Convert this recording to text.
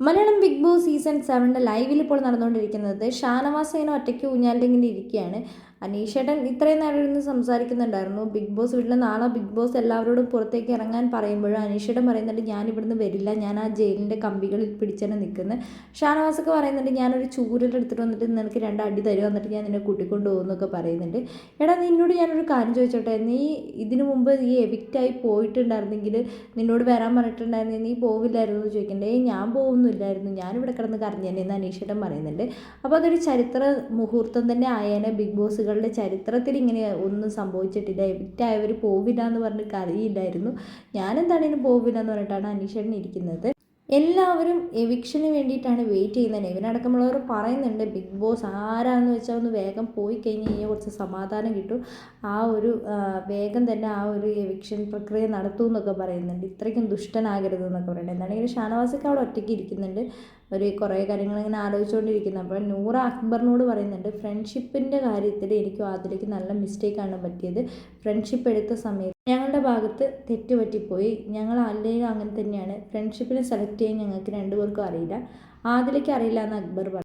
Malayalam big boss season സെവന്റെ ലൈവിൽ ഇപ്പോൾ നടന്നുകൊണ്ടിരിക്കുന്നത് ഷാനവാസ് ഇങ്ങനെ ഒറ്റയ്ക്ക് ഊഞ്ഞാലിന്റെ ഇങ്ങനെ ഇരിക്കുകയാണ്. അനീഷേട്ടൻ ഇത്രയും നേരം ഇരുന്ന് സംസാരിക്കുന്നുണ്ടായിരുന്നു. ബിഗ് ബോസ് വീട്ടിൽ നാളെ ബിഗ് ബോസ് എല്ലാവരോടും പുറത്തേക്ക് ഇറങ്ങാൻ പറയുമ്പോഴും അനീഷേട്ടൻ പറയുന്നുണ്ട് ഞാൻ ഇവിടുന്ന് വരില്ല. ഞാൻ ആ ജയിലിന്റെ കമ്പികളിൽ പിടിച്ചാണ് നിൽക്കുന്നത്. ഷാനവാസൊക്കെ പറയുന്നുണ്ട് ഞാനൊരു ചൂരലെടുത്തിട്ട് വന്നിട്ട് നിനക്ക് രണ്ട് അടി തരും എന്നിട്ട് ഞാൻ നിന്നെ കൂട്ടിക്കൊണ്ട് പോകുന്നൊക്കെ പറയുന്നുണ്ട്. എടാ നിന്നോട് ഞാനൊരു കാര്യം ചോദിച്ചോട്ടെ? നീ ഇതിനു മുമ്പ് നീ എവിക്റ്റായി പോയിട്ടുണ്ടായിരുന്നെങ്കിൽ നിന്നോട് വരാൻ പറഞ്ഞിട്ടുണ്ടായിരുന്നെങ്കിൽ നീ പോവില്ലായിരുന്നു? ചോദിക്കണ്ടേ ഞാൻ ഞാൻ പോകുന്നില്ലായിരുന്നു ഞാനിവിടെ കിടന്ന് കരഞ്ഞേനെ എന്ന് അനീഷേട്ടൻ പറയുന്നുണ്ട്. അപ്പോൾ അതൊരു ചരിത്ര മുഹൂർത്തം തന്നെ ആയേനെ ബിഗ് ബോസുകളുടെ ചരിത്രത്തിൽ ഇങ്ങനെ ഒന്നും സംഭവിച്ചിട്ടില്ല. എവിറ്റായവർ പോവില്ല എന്ന് പറഞ്ഞ് കരയില്ലായിരുന്നു ഞാനെന്താണ് ഇതിന് പോവില്ല എന്ന് പറഞ്ഞിട്ടാണ് അനീഷേട്ടൻ ഇരിക്കുന്നത്? എല്ലാവരും എവിക്ഷന് വേണ്ടിയിട്ടാണ് വെയിറ്റ് ചെയ്യുന്നത്. ഇവനടക്കമുള്ളവർ പറയുന്നുണ്ട് ബിഗ് ബോസ് ആരാന്ന് വെച്ചാൽ ഒന്ന് വേഗം പോയി കഴിഞ്ഞ് കഴിഞ്ഞാൽ കുറച്ച് സമാധാനം കിട്ടും. ആ ഒരു വേഗം തന്നെ ആ ഒരു എവിക്ഷൻ പ്രക്രിയ നടത്തും എന്നൊക്കെ പറയുന്നുണ്ട്. ഇത്രയ്ക്കും ദുഷ്ടനാകരുത് എന്നൊക്കെ പറയുന്നുണ്ട്. എന്താണെങ്കിലും ഷാനവാസൊക്കെ അവിടെ ഒറ്റയ്ക്ക് ഇരിക്കുന്നുണ്ട്. ഒരു കുറേ കാര്യങ്ങൾ ഇങ്ങനെ ആലോചിച്ചുകൊണ്ടിരിക്കുന്നു. അപ്പോൾ നൂറ അക്ബറിനോട് പറയുന്നുണ്ട് ഫ്രണ്ട്ഷിപ്പിന്റെ കാര്യത്തിൽ എനിക്ക് അതിലേക്ക് നല്ല മിസ്റ്റേക്കാണ് പറ്റിയത്. ഫ്രണ്ട്ഷിപ്പ് എടുത്ത സമയത്ത് ഞങ്ങളുടെ ഭാഗത്ത് തെറ്റ് പറ്റിപ്പോയി ഞങ്ങൾ അല്ലെങ്കിലും അങ്ങനെ തന്നെയാണ്. ഫ്രണ്ട്ഷിപ്പിനെ സെലക്ട് ചെയ്യാൻ ഞങ്ങൾക്ക് രണ്ടുപേർക്കും അറിയില്ല. ആദിലേക്ക് അറിയില്ല എന്ന് അക്ബർ പറഞ്ഞു